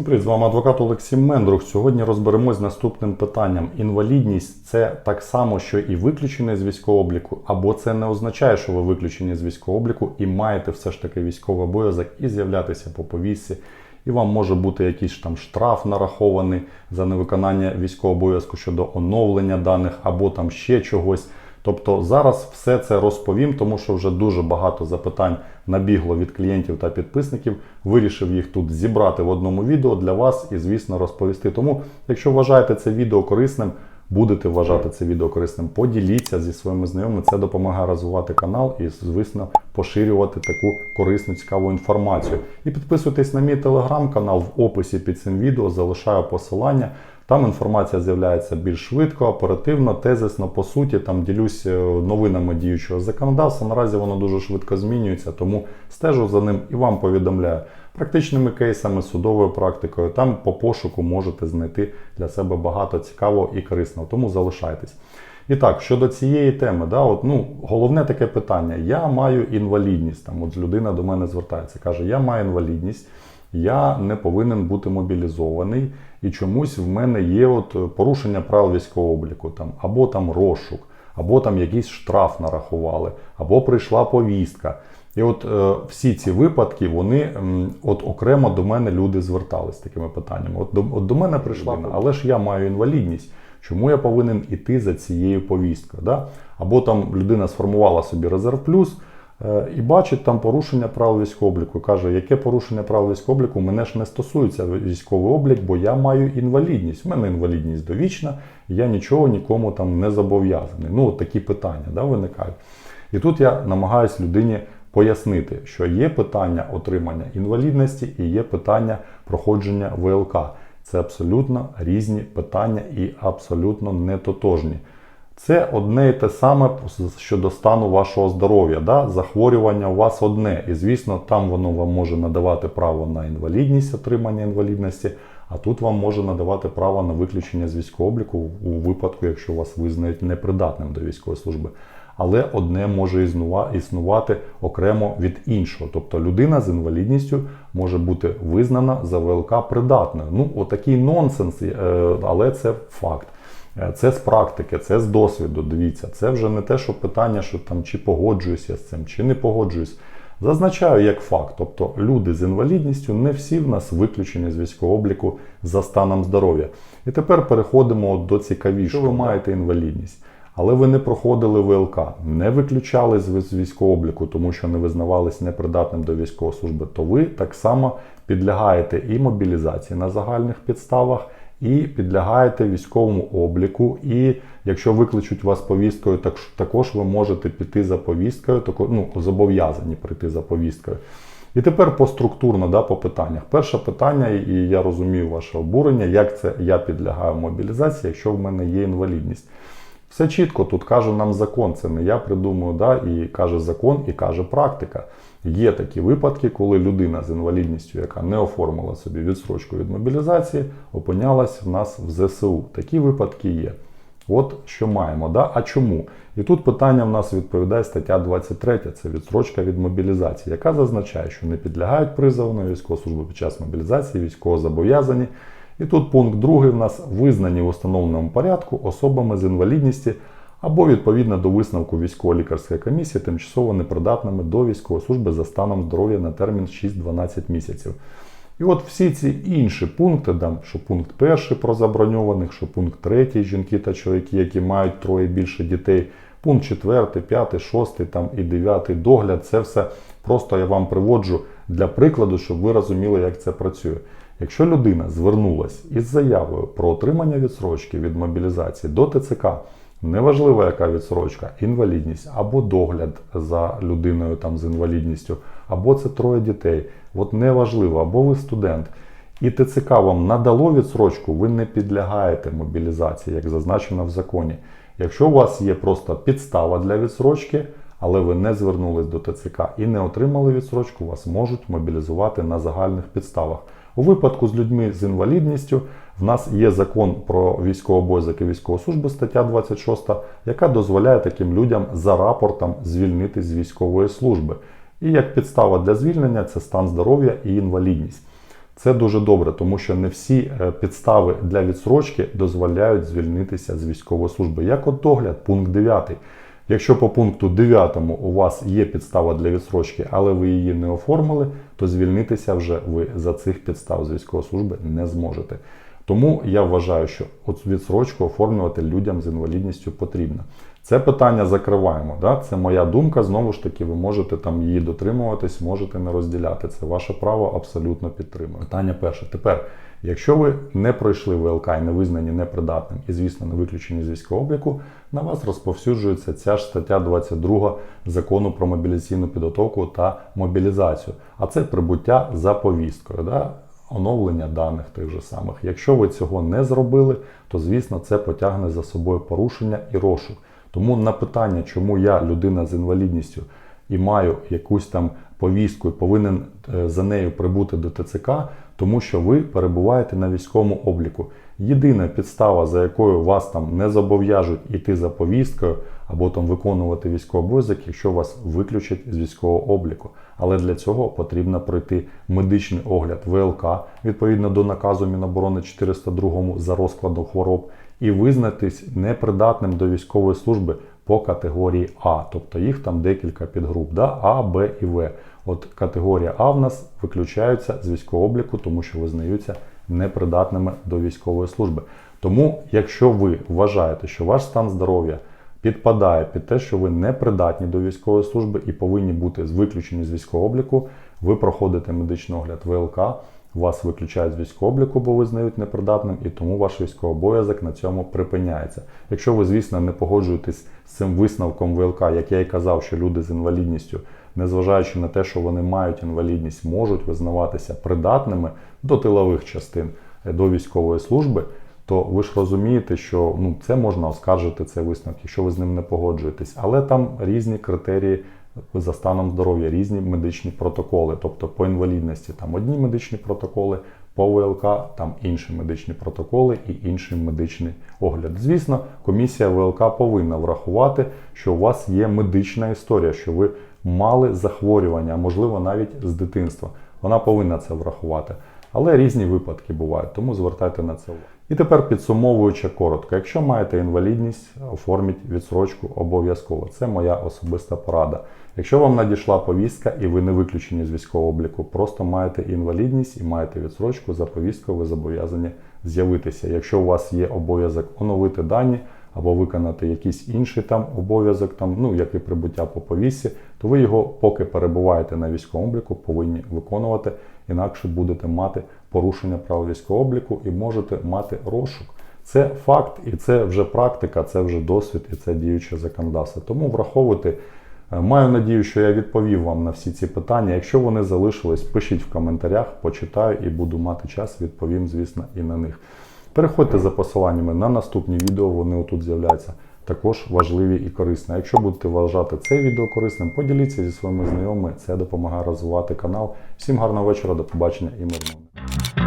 Всім привіт, з вами адвокат Олексій Мендрух. Сьогодні розберемось з наступним питанням. Інвалідність це так само, що і виключення з військового обліку, або це не означає, що ви виключені з військового обліку і маєте все ж таки військовий обов'язок і з'являтися по повістці. І вам може бути якийсь там штраф нарахований за невиконання військового обов'язку щодо оновлення даних, або там ще чогось. Тобто зараз все це розповім, тому що вже дуже багато запитань набігло від клієнтів та підписників. Вирішив їх тут зібрати в одному відео для вас і, звісно, розповісти. Тому, якщо вважаєте це відео корисним, будете вважати це відео корисним, поділіться зі своїми знайомими. Це допомагає розвивати канал і, звісно, поширювати таку корисну, цікаву інформацію. І підписуйтесь на мій телеграм-канал в описі під цим відео, залишаю посилання. Там інформація з'являється більш швидко, оперативно, тезисно, по суті, там ділюсь е, новинами діючого законодавства. Наразі воно дуже швидко змінюється, тому стежу за ним і вам повідомляю. Практичними кейсами, судовою практикою, там по пошуку можете знайти для себе багато цікавого і корисного, тому залишайтесь. І так, щодо цієї теми, да, от, ну, головне таке питання: я маю інвалідність. Там, от людина до мене звертається, каже, я маю інвалідність, я не повинен бути мобілізований, і чомусь в мене є от порушення правил військового обліку, там, або там розшук, або там якийсь штраф нарахували, або прийшла повістка. І от е, всі ці випадки, вони м, от окремо до мене люди звертались з такими питаннями. От до, от до мене прийшла, але ж я маю інвалідність. Чому я повинен іти за цією повісткою? Да? Або там людина сформувала собі резерв плюс е, і бачить там порушення правил військового обліку. Каже, яке порушення правил військового обліку мене ж не стосується військовий облік, бо я маю інвалідність. У мене інвалідність довічна, я нічого нікому там не зобов'язаний. Ну, от такі питання да, виникають. І тут я намагаюся людині пояснити, що є питання отримання інвалідності і є питання проходження ВЛК. Це абсолютно різні питання і абсолютно не тотожні. Це одне і те саме щодо стану вашого здоров'я. Да? Захворювання у вас одне. І, звісно, там воно вам може надавати право на інвалідність, отримання інвалідності, а тут вам може надавати право на виключення з військового обліку у випадку, якщо вас визнають непридатним до військової служби. Але одне може існувати окремо від іншого. Тобто людина з інвалідністю може бути визнана за ВЛК придатною. Ну, отакий нонсенс, е, але це факт. Е, це з практики, це з досвіду. Дивіться, це вже не те, що питання, що там чи погоджуюся з цим, чи не погоджуюсь. Зазначаю як факт, тобто люди з інвалідністю не всі в нас виключені з військового обліку за станом здоров'я. І тепер переходимо до цікавішого. Ви маєте інвалідність, але ви не проходили ВЛК, не виключали з військового обліку, тому що не визнавались непридатним до військової служби, то ви так само підлягаєте і мобілізації на загальних підставах і підлягаєте військовому обліку. І якщо викличуть вас повісткою, так також ви можете піти за повісткою, тако, ну, зобов'язані прийти за повісткою. І тепер поструктурно да, по питаннях. Перше питання, і я розумію ваше обурення, як це я підлягаю мобілізації, якщо в мене є інвалідність. Все чітко, тут каже нам закон, це не я придумую, да, і каже закон, і каже практика. Є такі випадки, коли людина з інвалідністю, яка не оформила собі відсрочку від мобілізації, опинялась в нас в ЗСУ. Такі випадки є. От що маємо. Да? А чому? І тут питання в нас відповідає стаття 23, це відсрочка від мобілізації, яка зазначає, що не підлягають призову на військову службу під час мобілізації, військовозобов'язані. І тут пункт другий в нас визнані в установленому порядку особами з інвалідністю або відповідно до висновку військово-лікарської комісії тимчасово непридатними до військової служби за станом здоров'я на термін 6-12 місяців. І от всі ці інші пункти, там, що пункт перший про заброньованих, що пункт третій, жінки та чоловіки, які мають троє більше дітей, пункт четвертий, п'ятий, шостий там, і дев'ятий догляд, це все просто я вам приводжу для прикладу, щоб ви розуміли, як це працює. Якщо людина звернулася із заявою про отримання відсрочки від мобілізації до ТЦК, неважливо, яка відсрочка, інвалідність або догляд за людиною там з інвалідністю, або це троє дітей, от неважливо, або ви студент. І ТЦК вам надало відсрочку, ви не підлягаєте мобілізації, як зазначено в законі. Якщо у вас є просто підстава для відсрочки, але ви не звернулись до ТЦК і не отримали відсрочку, вас можуть мобілізувати на загальних підставах. У випадку з людьми з інвалідністю в нас є закон про військовий обов'язок і військову службу, стаття 26, яка дозволяє таким людям за рапортом звільнити з військової служби. І як підстава для звільнення це стан здоров'я і інвалідність. Це дуже добре, тому що не всі е, підстави для відсрочки дозволяють звільнитися з військової служби. Як от догляд, пункт 9. Якщо по пункту 9 у вас є підстава для відсрочки, але ви її не оформили, то звільнитися вже ви за цих підстав з військової служби не зможете. Тому я вважаю, що відсрочку оформлювати людям з інвалідністю потрібно. Це питання закриваємо. Да? Це моя думка. Знову ж таки, ви можете там її дотримуватись, можете не розділяти. Це ваше право абсолютно підтримую. Питання перше. Тепер, якщо ви не пройшли ВЛК і не визнані непридатним і, звісно, не виключені з військового обліку, на вас розповсюджується ця ж стаття 22 закону про мобілізаційну підготовку та мобілізацію. А це прибуття за повісткою. Да? оновлення даних тих же самих. Якщо ви цього не зробили, то звісно це потягне за собою порушення і розшук. Тому на питання, чому я людина з інвалідністю і маю якусь там повістку і повинен е, за нею прибути до ТЦК, тому що ви перебуваєте на військовому обліку. Єдина підстава, за якою вас там не зобов'яжуть іти за повісткою або там виконувати військовий обов'язок, якщо вас виключать з військового обліку. Але для цього потрібно пройти медичний огляд ВЛК відповідно до наказу Міноборони 402 за розкладом хвороб і визнатись непридатним до військової служби по категорії А. Тобто їх там декілька підгруп, да? А, Б і В. От категорія А в нас виключаються з військового обліку, тому що визнаються непридатними до військової служби. Тому, якщо ви вважаєте, що ваш стан здоров'я підпадає під те, що ви не придатні до військової служби і повинні бути виключені з військового обліку, ви проходите медичний огляд ВЛК, вас виключають з військового обліку, бо визнають непридатним, і тому ваш військовий обов'язок на цьому припиняється. Якщо ви, звісно, не погоджуєтесь з цим висновком ВЛК, як я і казав, що люди з інвалідністю, незважаючи на те, що вони мають інвалідність, можуть визнаватися придатними до тилових частин е, до військової служби то ви ж розумієте, що ну, це можна оскаржити цей висновок, якщо ви з ним не погоджуєтесь. Але там різні критерії за станом здоров'я, різні медичні протоколи. Тобто по інвалідності там одні медичні протоколи, по ВЛК там інші медичні протоколи і інший медичний огляд. Звісно, комісія ВЛК повинна врахувати, що у вас є медична історія, що ви мали захворювання, можливо навіть з дитинства. Вона повинна це врахувати. Але різні випадки бувають, тому звертайте на це увагу. І тепер підсумовуючи коротко, якщо маєте інвалідність, оформіть відсрочку обов'язково. Це моя особиста порада. Якщо вам надійшла повістка і ви не виключені з військового обліку, просто маєте інвалідність і маєте відсрочку за повісткою, ви зобов'язані з'явитися. Якщо у вас є обов'язок оновити дані або виконати якийсь інший там обов'язок, там, ну як і прибуття по повісті, то ви його, поки перебуваєте на військовому обліку, повинні виконувати, інакше будете мати порушення прав військового обліку і можете мати розшук. Це факт, і це вже практика, це вже досвід, і це діюче законодавство. Тому враховуйте. Маю надію, що я відповів вам на всі ці питання. Якщо вони залишились, пишіть в коментарях, почитаю і буду мати час, відповім, звісно, і на них. Переходьте за посиланнями на наступні відео, вони отут з'являються. Також важливі і корисні. Якщо будете вважати це відео корисним, поділіться зі своїми знайомими. Це допомагає розвивати канал. Всім гарного вечора, до побачення і мирного.